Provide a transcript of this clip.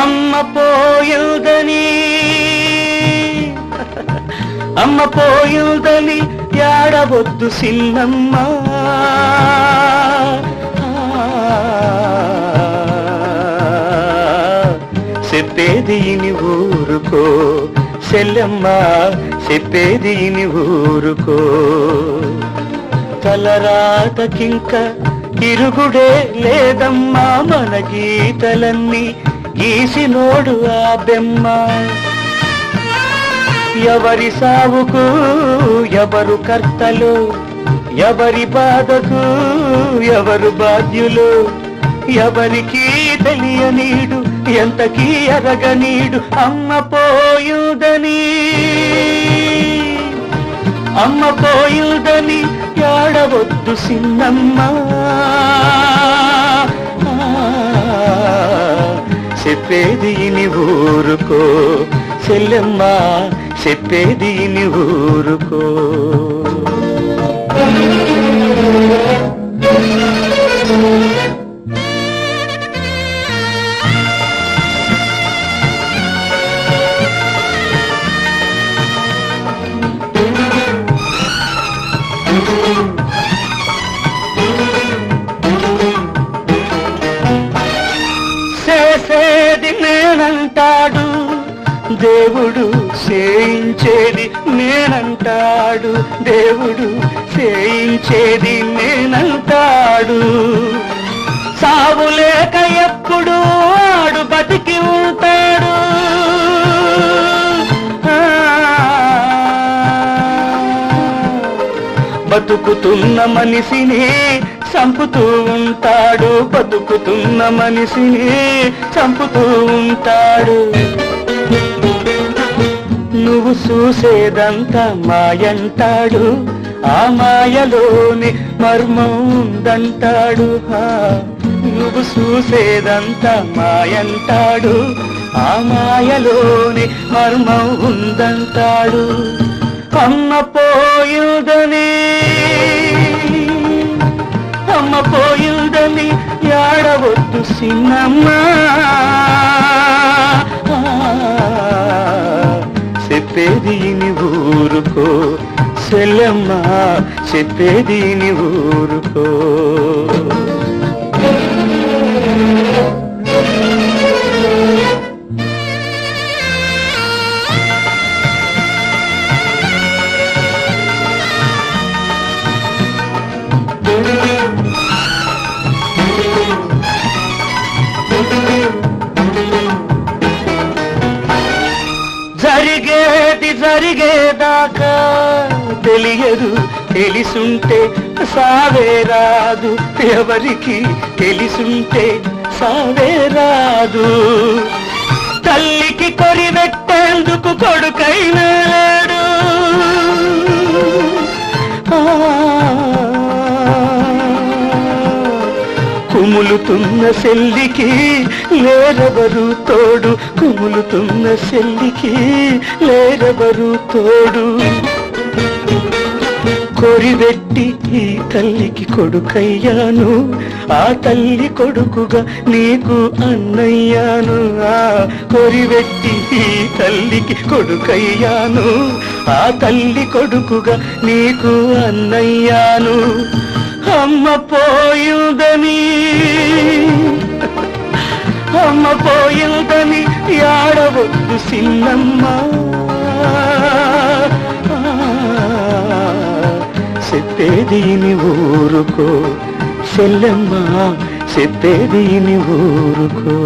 అమ్మ పోయుదని అమ్మ పోయుదని ఏడవద్దు సిన్నమ్మ. చెప్పేది ఇని ఊరుకో సెల్లమ్మ చెప్పేది ఇని ఊరుకో. తలరాతకింక ఇరుగుడే లేదమ్మా మన గీతలన్నీ. గీసినోడు ఆ బెమ్మ. ఎవరి సావుకు ఎవరు కర్తలు ఎవరి బాధకు ఎవరు బాధ్యులు ఎవరికి తెలియనీడు ఎంతకీ ఎరగనీడు అమ్మ పోయుదని. అమ్మ పోయుదని ఏడవద్దు సిన్నమ్మ. చెప్పేది ఇని ఊరుకో. చెల్లెమ్మా చెప్పేది ఇని ఊరుకో. నేనంటాడు దేవుడు చేయించేది నేనంటాడు దేవుడు చేయించేది నేనంటాడు. సావు లేక ఎప్పుడు ఆడు బతికి ఉంటాడు. బతుకుతున్న మనిషిని చంపుతూ ఉంటాడు బతుకుతున్న మనిషిని చంపుతూ ఉంటాడు నువ్వు చూసేదంతా మాయంటాడు ఆ మాయలోని మర్మం ఉందంటాడు హా. నువ్వు చూసేదంతా మాయంటాడు ఆ మాయలోని మర్మం ఉందంటాడు అమ్మ పోయుదని ఏడవద్దు సిన్నమ్మ చెప్పేది ని ఊరుకో సెల్లమ్మా చెప్పేది ని ఊరుకో. జరిగేదాకా తెలియదు తెలిసుంటే సావే రాదు ఎవరికి తెలిసుంటే సావే రాదు తల్లికి కొరివెట్టేందుకు కొడుకైనాడు కుములుతున్న సెల్లికి లేరెవరు తోడు? కుములుతున్న సెల్లికి లేరెవరు తోడు? కొరివెట్టి ఈ తల్లికి కొడుకయ్యాను. ఆ తల్లి కొడుకుగా నీకు అన్నయ్యాను. ఆ కొరివెట్టి ఈ తల్లికి కొడుకయ్యాను. ఆ తల్లి కొడుకుగా నీకు అన్నయ్యాను. అమ్మ పో ఆడవద్దు సిల్లమ్మ సెత్తేదీని ఊరుకో సెల్లమ్మ సెత్తేదీని ఊరుకో.